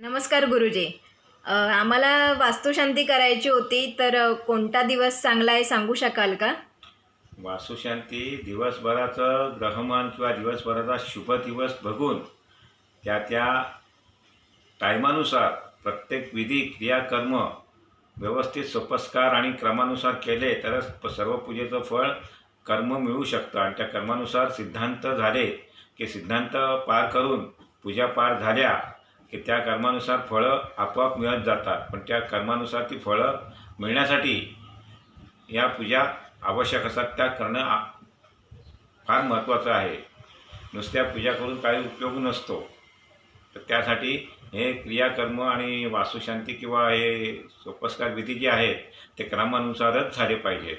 नमस्कार गुरुजी. आम्हाला वास्तुशांती करायची होती तर कोणता दिवस चांगला आहे सांगू शकाल का? वास्तुशांती दिवसभराचं ग्रहमान किंवा दिवसभराचा शुभ दिवस बघून त्या त्या टायमानुसार प्रत्येक विधी क्रियाकर्म व्यवस्थित सोपस्कार आणि क्रमानुसार केले तरच सर्व पूजेचं फळ कर्म मिळू शकतं. आणि त्या कर्मानुसार सिद्धांत झाले की सिद्धांत पार करून पूजा पार झाल्या की त्या कर्मानुसार फळं आपोआप मिळत जातात. पण त्या कर्मानुसार ती फळं मिळण्यासाठी या पूजा आवश्यक असतात. त्या करणं आ- फार महत्त्वाचं आहे. नुसत्या पूजा करून काही उपयोग नसतो. तर त्यासाठी हे क्रियाकर्म आणि वास्तुशांती किंवा हे सोपस्कार विधी जे आहेत ते क्रमानुसारच झाले पाहिजेत.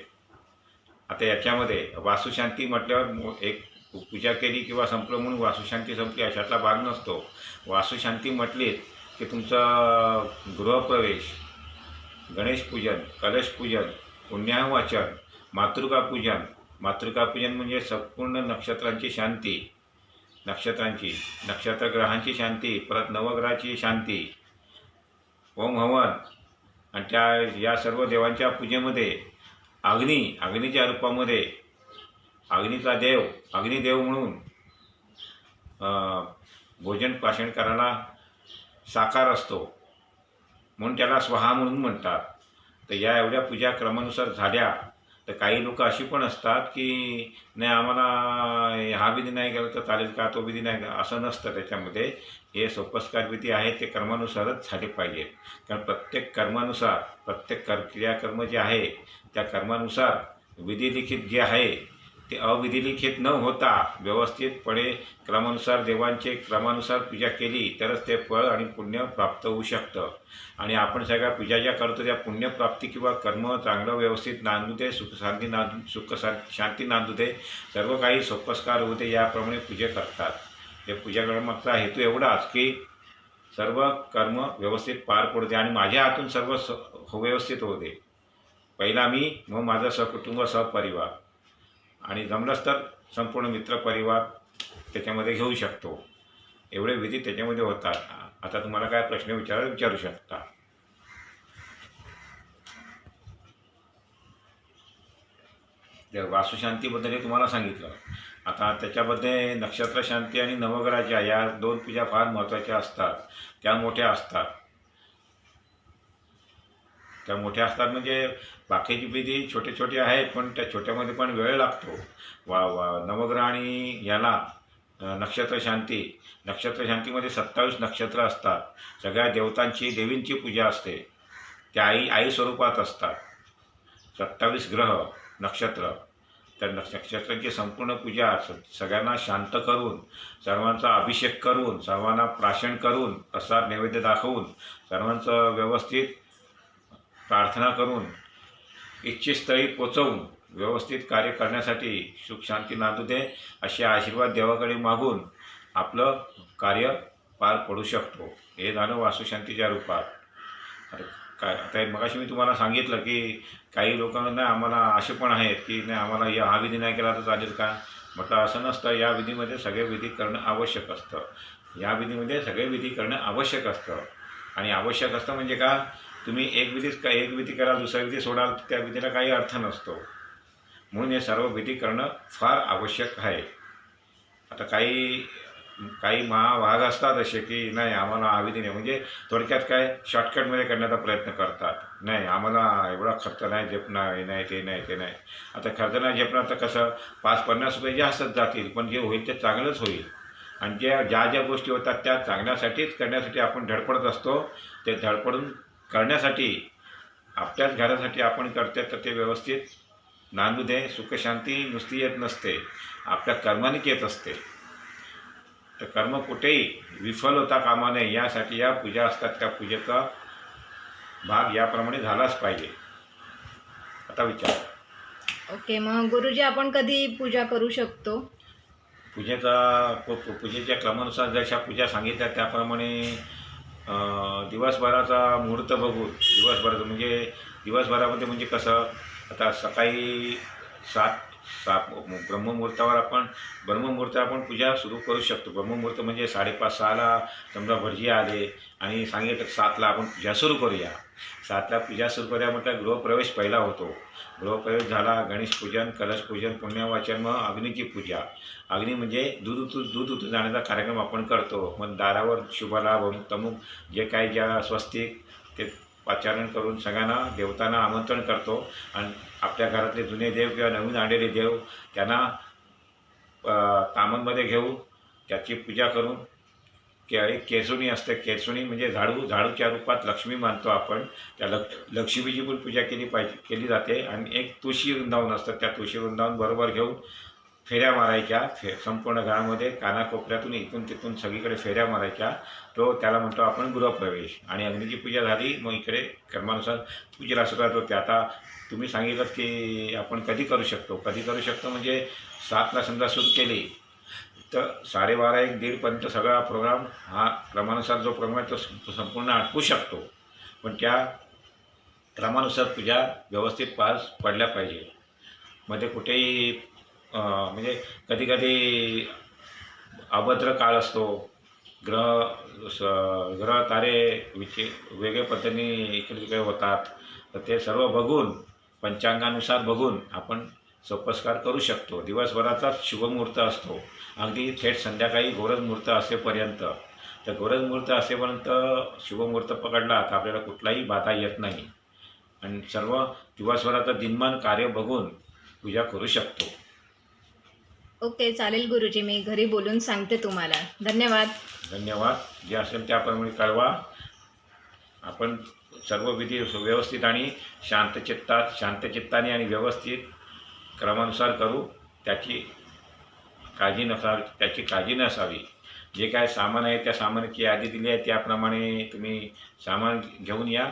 आता याच्यामध्ये वास्तुशांती म्हटल्यावर मो- एक पूजा केली किंवा संपलं म्हणून वास्तुशांती संपली अशातला भाग नसतो. वास्तुशांती म्हटली की तुमचा गृहप्रवेश गणेशपूजन कलशपूजन पुण्यावाचन मातृकापूजन मातृकापूजन म्हणजे संपूर्ण नक्षत्रांची शांती नक्षत्रांची नक्षत्रग्रहांची शांती परत नवग्रहाची शांती. ओम हवन. आणि त्या या सर्व देवांच्या पूजेमध्ये अग्नी अग्नीच्या रूपामध्ये अग्नीचा देव अग्निदेव म्हणून भोजन पाषण करायला साकार असतो. म्हणून त्याला स्वहा म्हणून म्हणतात. तर या एवढ्या पूजा क्रमानुसार झाल्या तर काही लोक अशी पण असतात की नाही आम्हाला हा विधी नाही केला तर चालेल का? तो विधी नाही असं नसतं त्याच्यामध्ये. हे सोपस्कार विधी आहेत ते कर्मानुसारच झाले पाहिजे. कारण प्रत्येक कर्मानुसार प्रत्येक कर क्रियाकर्म जे आहे त्या कर्मानुसार विधी लिखित जे आहे ते अविधिलिखित न होता व्यवस्थितपणे क्रमानुसार देवांचे क्रमानुसार पूजा केली तरच ते फळ आणि पुण्य प्राप्त होऊ शकतं. आणि आपण सगळ्या पूजा ज्या करतो त्या पुण्यप्राप्ती किंवा कर्म चांगलं व्यवस्थित नांदू दे सुख शांती नांदू सुख शांती नांदू दे सर्व काही सोपस्कार होऊ दे याप्रमाणे पूजा करतात. हे पूजा करण्यामागचा हेतू एवढाच की सर्व कर्म व्यवस्थित पार पडू दे आणि माझ्या हातून सर्व स हो- व्यवस्थित होऊ दे. पहिला मी मग माझं सहकुटुंब सहपरिवार आणि जमलंच तर संपूर्ण मित्रपरिवार त्याच्यामध्ये घेऊ शकतो. एवढे विधी त्याच्यामध्ये होतात. आता तुम्हाला काय प्रश्न विचार विचारू शकता. त्या तुम्हाला सांगितलं. आता त्याच्यामध्ये नक्षत्रशांती आणि नवग्रहाच्या या दोन पूजा फार महत्त्वाच्या असतात. त्या मोठ्या असतात. त्या मोठ्या असतात म्हणजे बाकीची विधी छोटे छोटे आहेत पण त्या छोट्यामध्ये पण वेळ लागतो. वा वा नवग्रह आणि याला नक्षत्रशांती नक्षत्र शांती. नक्षत्र शांतीमध्ये सत्तावीस नक्षत्र असतात. सगळ्या देवतांची देवींची पूजा असते. त्या आई आई स्वरूपात असतात. सत्तावीस ग्रह नक्षत्र. तर नक्ष- नक्षत्रांची संपूर्ण पूजा सगळ्यांना शांत करून सर्वांचा अभिषेक करून सर्वांना प्राशन करून प्रसाद नैवेद्य दाखवून सर्वांचं व्यवस्थित प्रार्थना करून इच्छितस्थळी पोचवून व्यवस्थित कार्य करण्यासाठी सुख शांती नांदू दे असे आशीर्वाद देवाकडे मागून आपलं कार्य पार पडू शकतो. हे झालं वास्तुशांतीच्या रूपात. काय आता मगाशी मी तुम्हाला सांगितलं की काही लोकांना आम्हाला असे पण आहेत की नाही आम्हाला या हा विधी नाही केला तर चालेल का? म्हटलं असं नसतं. या विधीमध्ये सगळे विधी करणं आवश्यक असतं. या विधीमध्ये सगळे विधी करणं आवश्यक असतं. आणि आवश्यक असतं म्हणजे का? तुम्ही एक विधीच का एक विधी करा दुसरा विधी सोडाल त्या विधीला काही अर्थ नसतो. म्हणून हे सर्व विधी करणं फार आवश्यक आहे. आता काही काही महाभाग असतात असे की नाही आम्हाला हा विधी नाही. म्हणजे थोडक्यात काय शॉर्टकटमध्ये करण्याचा प्रयत्न करतात. नाही आम्हाला एवढा खर्च नाही झेपणार हे नाही ते नाही ते नाही. आता खर्च नाही झेपणार तर कसं? पाच पन्नास रुपये जास्तच जातील पण जे होईल ते चांगलंच होईल. आणि ज्या ज्या ज्या गोष्टी होतात त्या चांगल्यासाठीच करण्यासाठी आपण धडपडत असतो. ते धडपडून करण्यासाठी आपल्याच घरासाठी आपण करते तर ते व्यवस्थित नांदू दे सुखशांती नुसती येत नसते. आपल्या कर्मानेच येत असते. तर कर्म कुठेही विफल होता कामा नये यासाठी या पूजा असतात. त्या पूजेचा भाग याप्रमाणे झालाच पाहिजे. आता विचार. ओके मग गुरुजी आपण कधी पूजा करू शकतो? पूजेचा पूजेच्या क्रमानुसार जशा पूजा सांगितल्या त्याप्रमाणे दिवसभराचा मुहूर्त बघून दिवसभराचं म्हणजे दिवसभरामध्ये म्हणजे कसं आता सकाळी सात सात ब्रह्ममुहूर्तावर आपण ब्रह्ममुहूर्तावर आपण पूजा सुरू करू शकतो. ब्रह्ममुहूर्त म्हणजे साडेपाच सहाला समजा भटजी आले आणि सांगितलं सातला आपण पूजा सुरू करूया. सातला पूजा सुरू करूया म्हटलं गृहप्रवेश पहिला होतो. गृहप्रवेश झाला गणेश पूजन कलश पूजन पुण्यवाचन मग अग्नीची पूजा. अग्नी म्हणजे दूध उतू दूध उतू जाण्याचा कार्यक्रम आपण करतो. मग दारावर शुभाला तमुक जे काही ज्या स्वस्तिक ते पाचारण करून सगळ्यांना देवतांना आमंत्रण करतो. आणि आपल्या घरातले जुने देव किंवा नवीन आणलेले देव त्यांना तामनमध्ये घेऊन त्याची पूजा करून के एक केसुणी असते. केसुणी म्हणजे झाडू झाडूच्या रूपात लक्ष्मी मानतो आपण. त्या लक्ष लक्ष्मीची पण पूजा केली पाहिजे केली जाते. आणि एक तुळशी वृंदावन असतं. त्या तुळशी वृंदावन बरोबर घेऊन फेऱ्या मारायच्या फे संपूर्ण घरामध्ये कानाकोपऱ्यातून इथून तिथून सगळीकडे फेऱ्या मारायच्या. तो त्याला म्हणतो आपण गृहप्रवेश. आणि अग्नीची पूजा झाली. मग इकडे कर्मानुसार पूजेला सुरुवात होते. आता तुम्ही सांगितलं की आपण कधी करू शकतो. कधी करू शकतो म्हणजे सातला समजा सुरू केली तर साडेबारा एक दीडपर्यंत सगळा प्रोग्राम हा क्रमानुसार जो प्रोग्राम आहे तो संपूर्ण आटपू शकतो. पण त्या क्रमानुसार पूजा व्यवस्थित पास पडल्या पाहिजे. मध्ये कुठेही म्हणजे कधी कधी अभद्र काळ असतो. ग्रह स- ग्रह तारे विचे वेगळ्या पद्धतीने इकडे तिकडे होतात. तर ते सर्व बघून पंचांगानुसार बघून आपण सोपस्कार करू शकतो. दिवसभराचा शुभमुहूर्त असतो. अगदी थेट संध्याकाळी गोरज मुहूर्त असेपर्यंत. तर गोरज मुहूर्त असेपर्यंत शुभमुहूर्त पकडला तर आपल्याला कुठलाही बाधा येत नाही. आणि सर्व दिवसभराचं दिनमान कार्य बघून पूजा करू शकतो. ओके चालेल गुरुजी मी घरी बोलून सांगते तुम्हाला. धन्यवाद. धन्यवाद. जे असेल त्याप्रमाणे कळवा. आपण सर्व विधी व्यवस्थित आणि शांतचित्तात शांतचित्ताने आणि व्यवस्थित क्रमानुसार करू. त्याची काळजी नसावी त्याची काळजी नसावी. जे काय सामान आहे त्या सामानाची यादी दिली आहे त्याप्रमाणे तुम्ही सामान घेऊन या.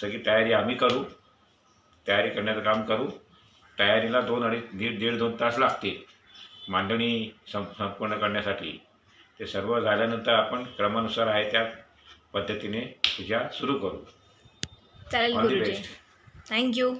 सगळी तयारी आम्ही करू. तयारी करण्याचं काम करू. तयारीला दोन अडीच दीड दीड दोन तास लागतील. मांडणी सं संपूर्ण करण्यासाठी. ते सर्व झाल्यानंतर आपण क्रमानुसार आहे त्या पद्धतीने पूजा सुरू करू. चालेल गुरुजी. थँक्यू